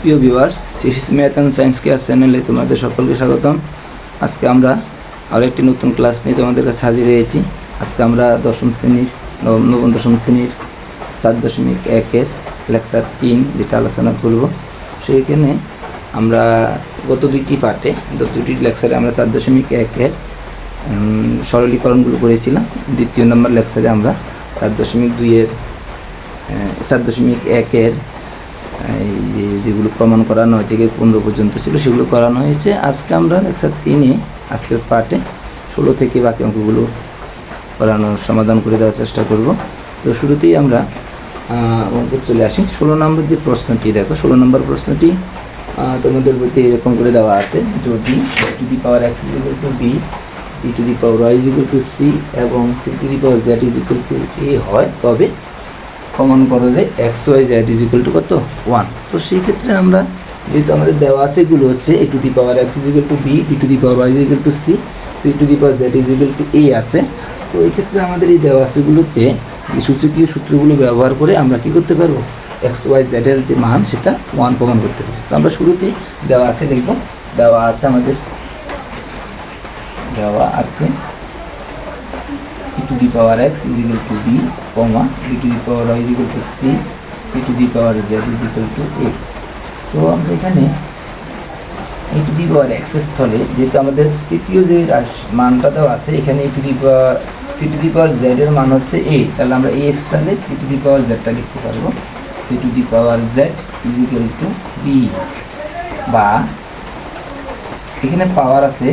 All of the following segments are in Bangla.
প্রিয় ভিউয়ার্স শিশিস ম্যাথ অ্যান্ড সায়েন্স কেয়ার চ্যানেলে তোমাদের সকলকে স্বাগতম। আজকে আমরা আরও একটি নতুন ক্লাস নিয়ে তোমাদের কাছে হাজির হয়েছি। আজকে আমরা দশম শ্রেণির, নবম নবম, দশম শ্রেণির, চার দশমিক একের লেকচার তিন যেটা আলোচনা করব। সেইখানে আমরা গত দুইটি পার্টে গত দুইটি লেকচারে আমরা চার দশমিক একের সরলীকরণগুলো করেছিলাম। দ্বিতীয় নম্বর লেকচারে আমরা চার দশমিক দুইয়ের চার দশমিক একের যেগুলো প্রমাণ করানো হয়েছে গিয়ে পনেরো পর্যন্ত ছিল, সেগুলো করানো হয়েছে। আজকে আমরা লেকচার তিনে আজকের পার্টে ষোলো থেকে বাকি অঙ্কগুলো করানোর সমাধান করে দেওয়ার চেষ্টা করব। তো শুরুতেই আমরা অঙ্ক চলে আসি। ষোলো নম্বর যে প্রশ্নটি, দেখো, ষোলো নম্বর প্রশ্নটি তোমাদের বইতে এরকম করে দেওয়া আছে, যদি to the power x is equal to b e to the power y is equal to c এবং c to the power z is equal to a হয়, তবে প্রমাণ করো যে x, y, z is equal to কত? ওয়ান তো সেই ক্ষেত্রে আমরা যেহেতু আমাদের দেওয়া আছে, এগুলো হচ্ছে a to the power x is equal to b b to the power y is equal to c c to the power z is equal to a আছে। তো এই ক্ষেত্রে আমাদের এই দেওয়া আছেগুলোতে এই সূচকীয় সূত্রগুলো ব্যবহার করে আমরা কি করতে পারব? এক্স, ওয়াই জেডের যে মান, সেটা ওয়ান প্রমাণ করতে পারব। তো আমরা শুরুতেই দেওয়া আছে লিখব। দেওয়া আছে আমাদের, দেওয়া আছে e to the power x is equal to b, comma b to the power y is equal to c, c to the power z is equal to a. তো আমরা এখানে e to the power x স্থলে যেহেতু আমাদের তৃতীয় যে মানটা দেওয়া আছে এখানে e to the power c to the power z এর মান হচ্ছে a তাহলে আমরা a স্থানে c to the power z টা লিখতে পারব c to the power z is equal to b বা এখানে পাওয়ার আছে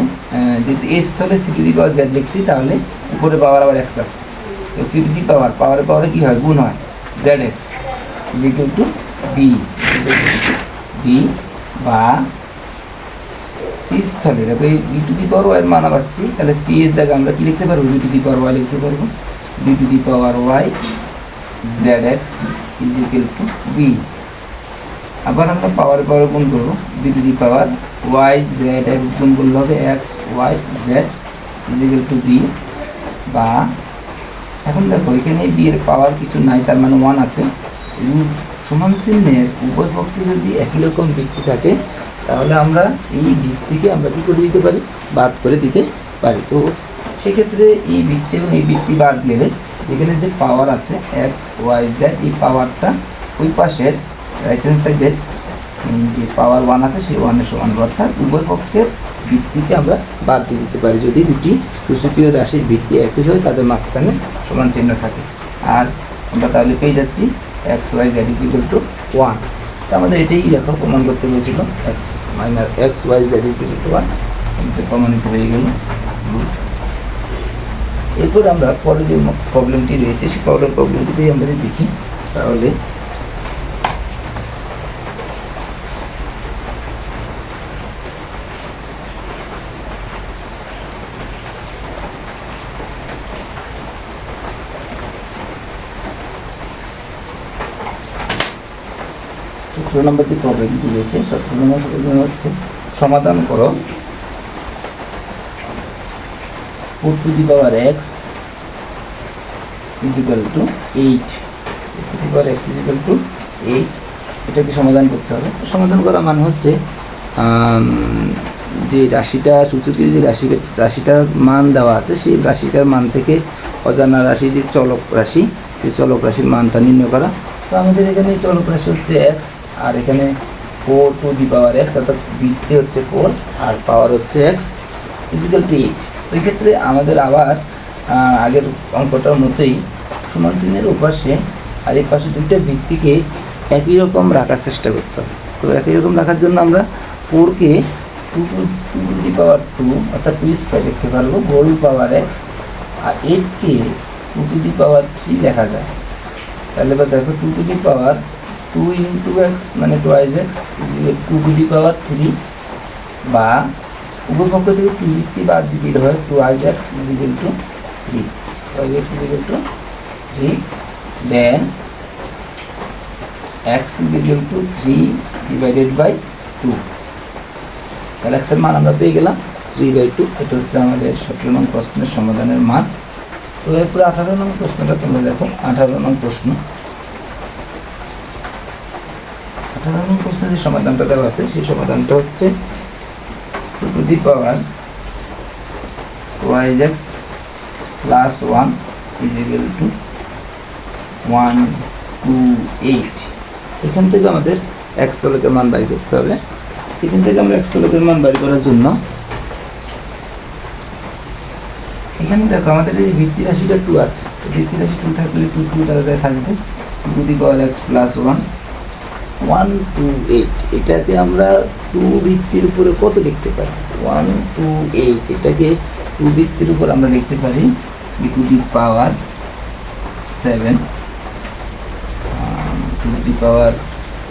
যেহেতু এ স্থলে c to the power z লিখছি তাহলে উপরে পাওয়ার আবার এক্স আছে। তো সি টু দি পাওয়ার, পাওয়ারে পাওয়ারে কী হয়? গুণ হয়। Z x is equal to b b বা সি স্থলে। দেখো এই b to the power y মান আবার সি তাহলে সি এর জায়গায় আমরা কি লিখতে পারব? B to the power y লিখতে পারব। B to the power y z x is equal to b আবার আমরা পাওয়ার পাওয়ার গুণ করব। B to the power y z x গুণ করলে হবে x y z is equal to b বা এখন দেখো, এখানে বি এর পাওয়ার কিছু নাই, তার মানে ওয়ান আছে সমান চিহ্নের উভয় পক্ষে যদি একই রকম ভিত্তি থাকে, তাহলে আমরা এই ভিত্তিকে আমরা কি করে দিতে পারি বাদ করে দিতে পারি তো সেক্ষেত্রে এই ভিত্তি এবং এই ভিত্তি বাদ গেলে যেখানে যে পাওয়ার আছে এক্স ওয়াই জেড এই পাওয়ারটা ওই পাশের রাইট হ্যান্ড সাইডের যে পাওয়ার ওয়ান আছে, সেই ওয়ানের সমান। অর্থাৎ উভয় পক্ষের ভিত্তিকে আমরা বাদ দিয়ে দিতে পারি। যদি দুটি সূচকীয় রাশির ভিত্তি একই হয়, তাদের মাঝখানে সমান চিহ্ন থাকে। আর আমরা তাহলে পেয়ে যাচ্ছি x y z is equal to one আমাদের এটাই দেখো প্রমাণ করতে হয়েছিল x minus x y z is equal to one প্রমাণিত হয়ে গেল। এরপর আমরা পরে যে প্রবলেমটি রয়েছে, সেই প্রবলেম প্রবলেমটি আমরা দেখি, তাহলে সতেরো নম্বর যে প্রবলেমটি রয়েছে সতেরো নম্বর প্রবলেম হচ্ছে সমাধান করো। Four to the power x is equal to eight to the power x is equal to eight এটাকে সমাধান করতে হবে। তো সমাধান করা মানে হচ্ছে যে রাশিটা, সূচকের যে রাশি রাশিটার মান দেওয়া আছে, সেই রাশিটার মান থেকে অজানা রাশি যে চলক রাশি, সেই চলক রাশির মানটা নির্ণয় করা। তো আমাদের এখানে চলক রাশি হচ্ছে এক্স আর এখানে four to the power x অর্থাৎ বৃত্তে হচ্ছে ফোর আর পাওয়ার হচ্ছে এক্স ফিজিক্যাল টু এইট তো এক্ষেত্রে আমাদের আবার আগের অঙ্কটার মতোই সমান চিহ্নের উপাশে আর এই পাশে দুইটা ভিত্তিকে একই রকম রাখার চেষ্টা করতে হবে। তো একই রকম রাখার জন্য আমরা ফোরকে two two two two the power two অর্থাৎ টু স্কোয়ার লিখতে পারব হোল পাওয়ার এক্স আর এইটকে two two the power three লেখা যায়। তাহলে এবার দেখো two two the power two into x মানে twice x two two the power three বা উপপক্ষ থেকে টু ভিত্তি বাদ দিতে হয় two I x equal to three y x equal to three then x equal to three divided by two তাহলে এক্সের মান আমরা পেয়ে গেলাম থ্রি বাই টু এটা হচ্ছে আমাদের সতেরো নং প্রশ্নের সমাধানের মান। তো এরপরে আঠারো নং প্রশ্নটা তোমরা দেখো, আঠারো নং প্রশ্ন। নং প্রশ্নের যে সমাধানটা দেওয়া আছে। সেই সমাধানটা হচ্ছে to the power y x plus one is equal to one two eight এখান থেকে আমাদের এক্স চলকের মান বাড়ি করতে হবে। এখান থেকে আমরা এক্স চলকের মান বাড়ি করার জন্য এখানে দেখো, আমাদের এই ভিত্তি রাশিটা টু আছে। ভিত্তি রাশি টু থাকলে টু টু টাকা থাকবে? To the power x plus one one two eight এটাকে আমরা টু ভিত্তির উপরে কত লিখতে পারি? ওয়ান টু এইট এটাকে টু ভিত্তির উপর আমরা লিখতে পারি two the power seven two the power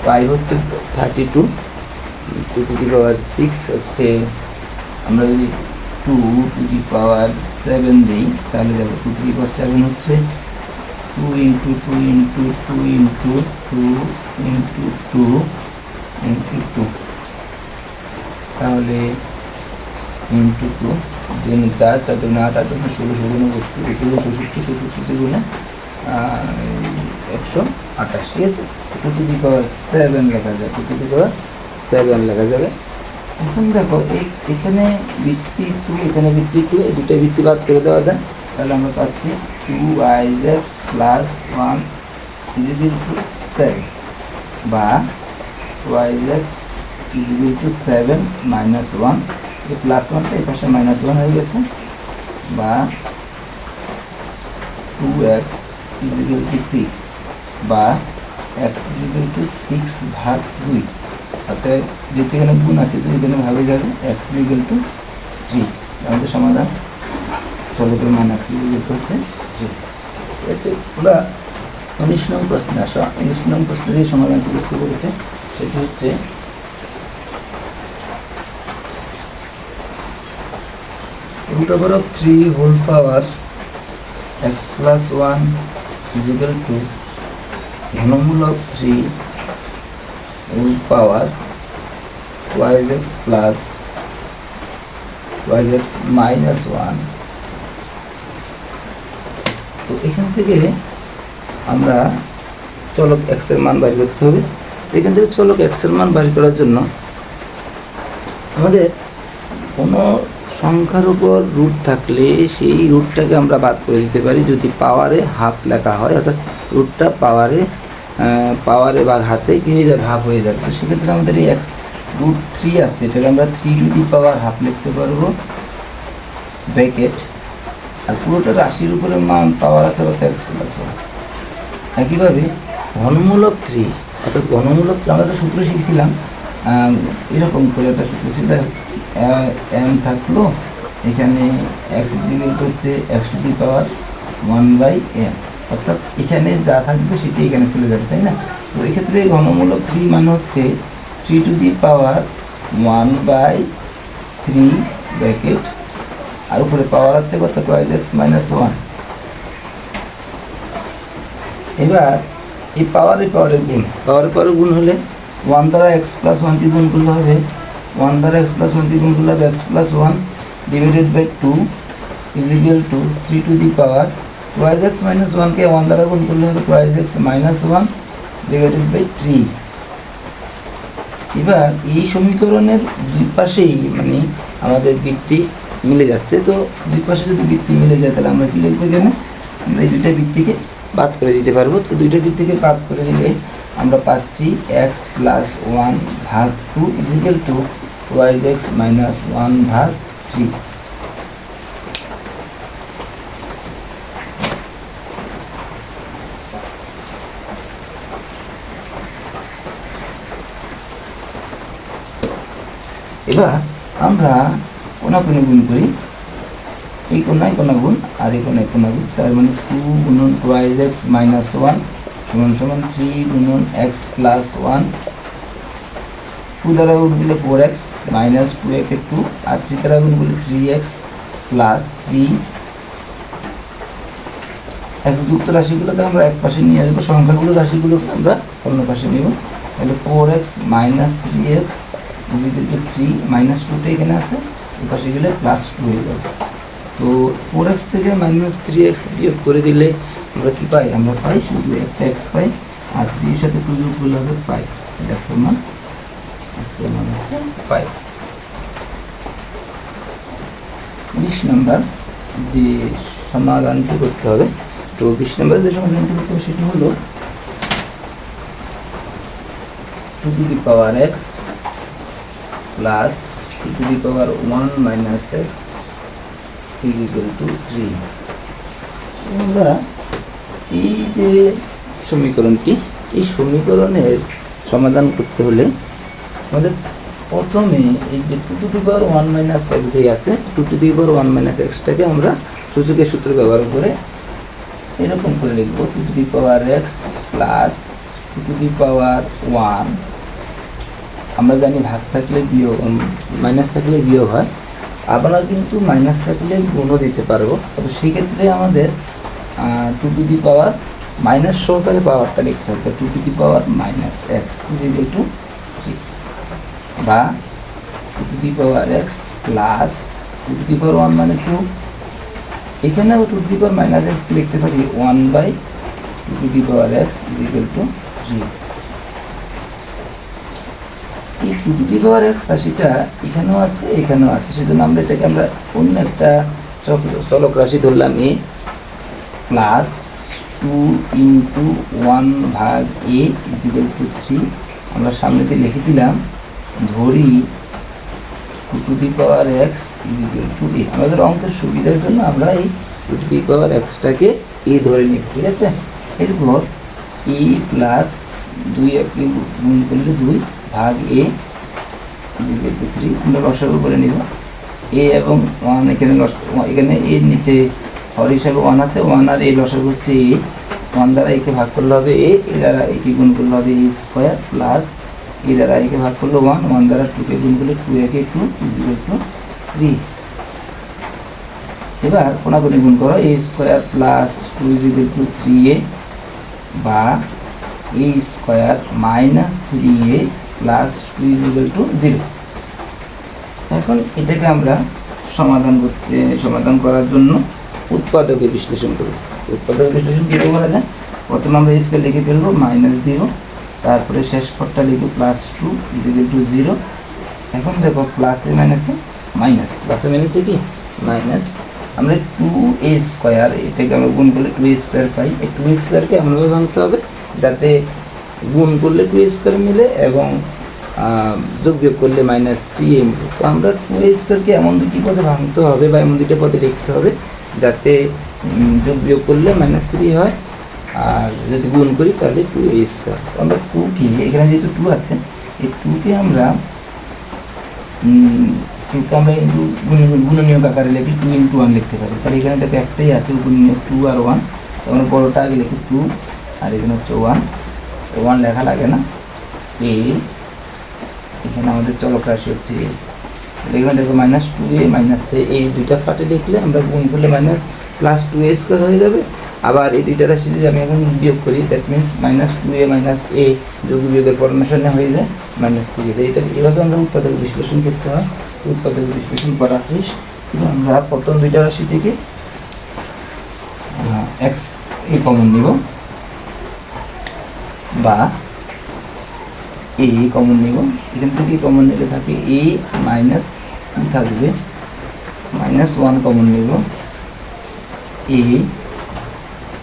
five হচ্ছে thirty two two to the power six হচ্ছে, আমরা যদি two to the power seven দিই, তাহলে দেখো two to the power seven হচ্ছে two into two into two into two into two into two তাহলে ইন্টু টু দুগুণে চার চার দুগুণে আট আট দুগুণে ষোলো ষোলো দুগুণে বত্রিশ দুগুণে ষষট্টি ষষট্টি একশো আঠাশ, ঠিক আছে? Two to the power seven লেখা যায় two to the power seven লেখা যাবে। এখন দেখো, এই, এখানে ভিত্তি টু এখানে ভিত্তি টু এই দুটো ভিত্তি বাদ করে দেওয়া যায়। তাহলে আমরা পাচ্ছি twice x plus one is equal to seven বা twice x is equal to seven minus one এই প্লাস ওয়ানটা এই পাশে মাইনাস ওয়ান হয়ে গেছে। বা two x is equal to six বা x is equal to six ভাগ দুই। অর্থাৎ যেহেতু এখানে গুণ আছে, তো এখানে ভাবে যাবে এক্স লিগেল টু থ্রি আমাদের সমাধান চলকের মান এক্স লিগেল টু হচ্ছে থ্রি আছে? ওরা উনিশ নম্বর প্রশ্নে আসা উনিশ নম্বর প্রশ্ন যে সমাধানটি লক্ষ্য করেছে, সেটি হচ্ছে root over of three whole power x plus one is equal to ঘনমূল of three whole power twice x plus twice x minus one তো এখান থেকে আমরা চলক এর মান বাইর করতে হবে। এখান থেকে চলক এর মান বাইর করার জন্য আমাদের কোনো সংখ্যার উপর রুট থাকলে সেই রুটটাকে আমরা বাদ করে দিতে পারি। যদি পাওয়ারে হাফ লেখা হয়, অর্থাৎ রুটটা পাওয়ারে পাওয়ারে বা হাতে কি হয়ে যাবে হাফ হয়ে যাবে তো সেক্ষেত্রে আমাদের এই এক্স রুট থ্রি আছে। এটাকে আমরা three to the power half লিখতে পারব। ব্র্যাকেট আর পুরোটা রাশির উপরে মান পাওয়ার আছে কত এক্স প্লাস ওয়ান একইভাবে ঘনমূলক থ্রি অর্থাৎ ঘনমূলক আমরা একটা সূত্র শিখেছিলাম এরকম করে একটা সূত্র ছিল এম থাকল এখানে এক্স ইজিক্যাল হচ্ছে x the power one by m অর্থাৎ এখানে যা থাকবে সেটি এখানে চলে যাবে, তাই না? তো এক্ষেত্রে ঘনমূলক থ্রি মানে হচ্ছে three to the power one by three bracket আর উপরে পাওয়ার হচ্ছে কত? টুয়াইজ এক্স মাইনাস ওয়ান এবার এই পাওয়ারে পাওয়ারের গুণ। পাওয়ারে পাওয়ারের গুণ হলে? ওয়ান দ্বারা এক্স প্লাস ওয়ানকে গুণ করলে হবে। ওয়ান দ্বারা এক্স প্লাস ওয়ানকে গুণ করলে হবে x plus one divided by two is equal to three to the power twice x minus ওয়ানকে ওয়ান দ্বারা গুণ করলে হবে twice x minus one divided by three এবার এই সমীকরণের দুই পাশেই মানে আমাদের বৃত্তি মিলে যাচ্ছে। তো দুই পাশে যদি বৃত্তি মিলে যায় তাহলে আমরা কি লিখব এখানে? আমরা এই দুইটা বৃত্তিকে বাদ করে দিতে পারব। তো দুইটা বৃত্তিকে বাদ করে দিলে আমরা পাচ্ছি এক্স প্লাস ওয়ান ভাগ two is equal to twice x minus one ভাগ থ্রি এবার আমরা কোনাকুনি গুণ করি। এই কোনায় কোনা গুণ আর এই কোনায় কোনা গুণ তার মানে টু গুণন টুয়াইজ এক্স মাইনাস ওয়ান সমান সমান থ্রি গুণন এক্স প্লাস ওয়ান টু দ্বারা গুণ করলে ফোর এক্স মাইনাস টু একে টু আর থ্রি দ্বারা গুণ করলে three x plus three x যুক্ত রাশিগুলোকে আমরা এক পাশে নিয়ে আসব সংখ্যাগুলো রাশিগুলোকে আমরা অন্য পাশে নেব তাহলে four x minus three x three minus টুটা এখানে আছে এই পাশে গেলে প্লাস টু হয়ে যাবে তো ফোর এক্স থেকে মাইনাস থ্রি এক্স বিয়োগ করে দিলে আমরা কি পাই? আমরা পাই শুধু একটা এক্স পাই, আর থ্রির সাথে টু যোগ করলে হবে ফাইভ এক্সের মান এক্সের মান হচ্ছে ফাইভ বিশ নম্বর যে সমাধানটি করতে হবে, তো বিশ নম্বরে যে সমাধানটি করতে হবে সেটি হলো two to the power x plus two to the power one minus x is equal to three আমরা এই যে সমীকরণটি, এই সমীকরণের সমাধান করতে হলে আমাদের প্রথমে এই যে two to the power one minus x যে আছে two to the power one minus এক্সটাকে আমরা সূচকের সূত্র ব্যবহার করে এরকম করে লিখব two to the power x plus two to the power one আমরা জানি ভাগ থাকলে বিয়োগ মাইনাস থাকলে বিয়োগ হয়। আমরা কিন্তু মাইনাস থাকলে গুণও দিতে পারব। তবে সেই ক্ষেত্রে আমাদের two to the power minus সহকারে পাওয়ারটা লিখতে হবে। Two to the power minus x is to three বা two to the power x plus two to the power one মানে টু এখানেও two to the power minus x লিখতে পারি one by two to the power x is to three এই two to the power x রাশিটা এখানেও আছে এখানেও আছে। সেজন্য আমরা এটাকে আমরা অন্য একটা চলক রাশি ধরলাম a plus two into one ভাগ এ ইজিক্যাল টু থ্রি আমরা সামনেতে লিখে দিলাম, ধরি two to the power x is equal to a আমাদের অঙ্কের সুবিধার জন্য আমরা এই টু টু দি পাওয়ার এক্সটাকে এ ধরে নিই, ঠিক আছে? এরপর এ প্লাস দুই একে গুণ করলে দুই। ভাগ এ থ্রি আমরা লসাগু করে নিব। এ এবং ওয়ান এখানে এখানে এর নিচে হর হিসাবে ওয়ান আছে ওয়ান আর এই লসাগু হচ্ছে এ ওয়ান দ্বারা একে ভাগ করলে হবে এ এ দ্বারা একে গুণ করলে হবে এ স্কোয়ার প্লাস এ দ্বারা একে ভাগ করলে ওয়ান ওয়ান দ্বারা টুকে গুণ করলে টু একে টু ইজিক্যাল টু থ্রি এবার কোনাকুনি গুণ করো a square plus two is equal to three a বা a square minus three a plus two is equal to zero এখন এটাকে আমরা সমাধান করতে, সমাধান করার জন্য উৎপাদকে বিশ্লেষণ করব উৎপাদক বিশ্লেষণ কীভাবে করা যায়? প্রথমে আমরা স্কেল লিখে ফেলব মাইনাস দিব তারপরে শেষ পরটা লিখব plus two is equal to zero এখন দেখো প্লাসে মাইনাসে মাইনাস প্লাসে মাইনাসে কি? মাইনাস আমরা টু এ স্কোয়ার এটাকে আমরা গুণ করলে টু এ স্কোয়ার পাই। এই টু এ স্কোয়ারকে এমনভাবে ভাঙতে হবে যাতে গুণ করলে টু স্কোয়ার মিলে এবং যোগ বিয়োগ করলে মাইনাস থ্রি এ মিলে। তো আমরা টু স্কোয়ারকে এমন দুটি পদে ভাঙতে হবে বা এমন দুটো পদে লিখতে হবে যাতে যোগ বিয়োগ করলে মাইনাস থ্রি হয় আর যদি গুণ করি তাহলে টু এ স্কোয়ার আমরা টু কি, এখানে যেহেতু টু আছে, এই টুকে আমরা টুকে আমরা ইন্টু গুণনীয় আকারে লিখি টু ইন্টু ওয়ান লিখতে পারি। তাহলে এখানে দেখো একটাই আছে গুণনীয় টু আর ওয়ান তো আমরা বড়োটা আগে লিখি টু আর এখানে হচ্ছে ওয়ান ওয়ান লেখা লাগে না। এ, এখানে আমাদের চলক রাশি হচ্ছে এ। এখানে দেখো minus two a minus a, এই দুইটা পার্টে লিখলে আমরা গুণ করলে minus plus two a square হয়ে যাবে। আবার এই দুইটা রাশি যদি আমি এখন বিয়োগ করি that means minus two a minus a যোগ বিয়োগের ফরমেশনে হয়ে যায় মাইনাস থ্রি এটা এভাবে আমরা উৎপাদক বিশ্লেষণ করতে হয়। উৎপাদক বিশ্লেষণ করা শেষ। আমরা প্রথম দুইটা রাশি থেকে এক্স এ কমন নিব। বা এ কমন নিব। এখান থেকে কমন নিলে থাকে এ মাইনাস টু থাকবে? মাইনাস ওয়ান কমন নিব। এ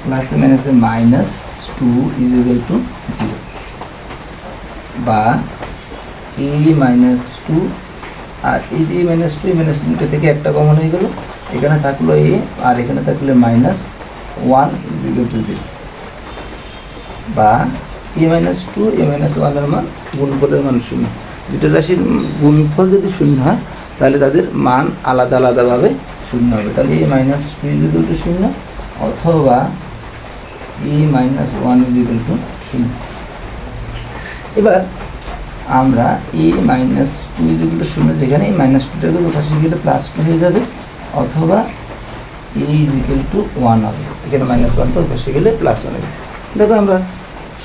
প্লাসে মাইনাসে minus two is equal to zero বা এ মাইনাস টু আর এই যে মাইনাস টু মাইনাস দুটো থেকে একটা কমন হয়ে গেল। এখানে থাকল এ আর এখানে থাকলে minus one is equal to zero বা a minus two a minus ওয়ানের মান গুণফলের মান শূন্য। দুটো রাশির গুণফল যদি শূন্য হয়, তাহলে তাদের মান আলাদা আলাদাভাবে শূন্য হবে। তাহলে a minus two is to শূন্য, অথবা a minus one is to শূন্য। এবার আমরা a minus two is to শূন্য, যেখানে এই মাইনাস টুটাকে উঠাশি গেলে প্লাস টু হয়ে যাবে, অথবা এ ইজ টু ওয়ান হবে। এখানে মাইনাস ওয়ানটা উঠাশি গেলে প্লাস ওয়ান হয়েছে দেখো আমরা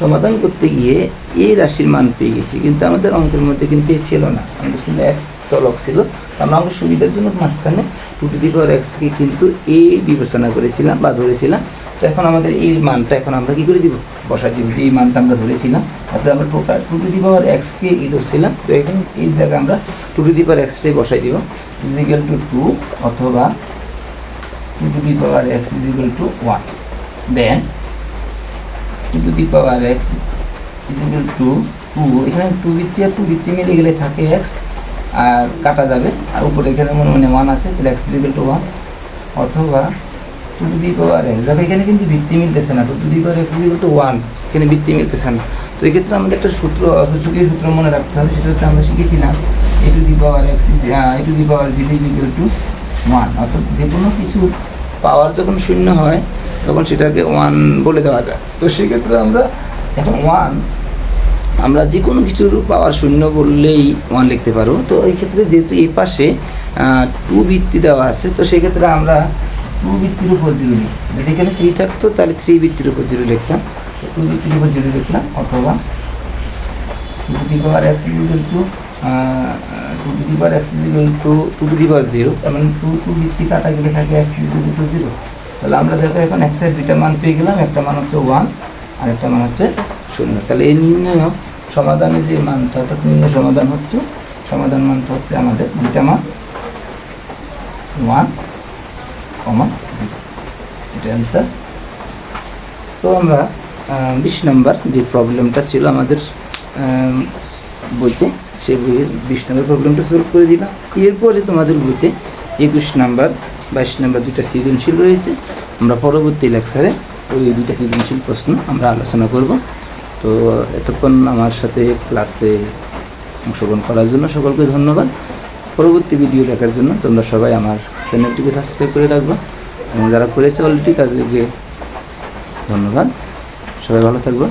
সমাধান করতে গিয়ে এই রাশির মান পেয়ে গেছি। কিন্তু আমাদের অঙ্কের মধ্যে কিন্তু এ ছিল না। আমাদের ছিল এক্স চলক ছিল। আমরা আমাদের সুবিধার জন্য মাঝখানে টু টু দি পাওয়ার এক্সকে কিন্তু এ বিবেচনা করেছিলাম বা ধরেছিলাম। তো এখন আমাদের এই মানটা এখন আমরা কী করে দিব? বসা দিব যে এই মানটা আমরা ধরেছিলাম, অর্থাৎ আমরা total two to the power এক্সকে এই ধরছিলাম। তো এখন এই জায়গায় আমরা টু টু দি পাওয়ার এক্সটাই বসাই দিব। ইজিক্যাল টু টু অথবা two to the power x equal to one then two to the power x equal to two এখানে টু বৃত্তি আর টু বৃত্তি মিলে গেলে থাকে এক্স আর কাটা যাবে। আর উপরে এখানে মনে মনে ওয়ান আছে, তাহলে এক্স ইজিক্যাল টু ওয়ান অথবা two to the power x দেখো এখানে কিন্তু ভিত্তি মিলতেছে না। Two to the power x equal to one এখানে ভিত্তি মিলতেছে না। তো এই ক্ষেত্রে আমাদের একটা সূত্র সূচকীয় সূত্র মনে রাখতে হবে, সেটা হচ্ছে আমরা শিখেছি শিখেছিলাম a to the power x a to the power zero equal to one অর্থাৎ যে কোনো কিছু পাওয়ার যখন শূন্য হয় তখন সেটাকে ওয়ান বলে দেওয়া যায়। তো সেক্ষেত্রে আমরা এখন ওয়ান আমরা যে কোনো কিছুর পাওয়ার শূন্য বললেই ওয়ান লিখতে পারব তো এই ক্ষেত্রে যেহেতু এই পাশে টু ভিত্তি দেওয়া আছে, তো সেক্ষেত্রে আমরা টু ভিত্তির উপর জিরো লিখি। যদি এখানে থ্রি থাকতো, তাহলে থ্রি ভিত্তির উপর জিরো লিখতাম। টু ভিত্তির উপর জিরো লিখলাম, অথবা two to the power x equal to two to the power x equal to two to power zero তার মানে টু টু ভিত্তি কাটা গেলে থাকে এক্স ইজিক্যাল টু জিরো তাহলে আমরা দেখো এখন এক্সের দুইটা মান পেয়ে গেলাম, একটা মান হচ্ছে ওয়ান আর একটা মান হচ্ছে শূন্য। তাহলে এই নির্ণয় সমাধানে যে মানটা, অর্থাৎ নির্ণয় সমাধান হচ্ছে, সমাধান মানটা হচ্ছে আমাদের দুইটা মান ওয়ান কমা জিরো এটা অ্যান্সার তো আমরা বিশ নাম্বার যে প্রবলেমটা ছিল আমাদের বইতে, সেই বইয়ের বিশ নাম্বার প্রবলেমটা সলভ করে দিলাম। এরপরে তোমাদের বইতে একুশ নাম্বার বাইশ নম্বর দুইটা সৃজনশীল রয়েছে। আমরা পরবর্তী লেকচারে ওই দুইটা সৃজনশীল প্রশ্ন আমরা আলোচনা করব। তো এতক্ষণ আমার সাথে ক্লাসে অংশগ্রহণ করার জন্য সকলকে ধন্যবাদ। পরবর্তী ভিডিও দেখার জন্য তোমরা সবাই আমার চ্যানেলটিকে সাবস্ক্রাইব করে রাখবা এবং যারা করেছে অলরেডি তাদেরকে ধন্যবাদ। সবাই ভালো থাকবে।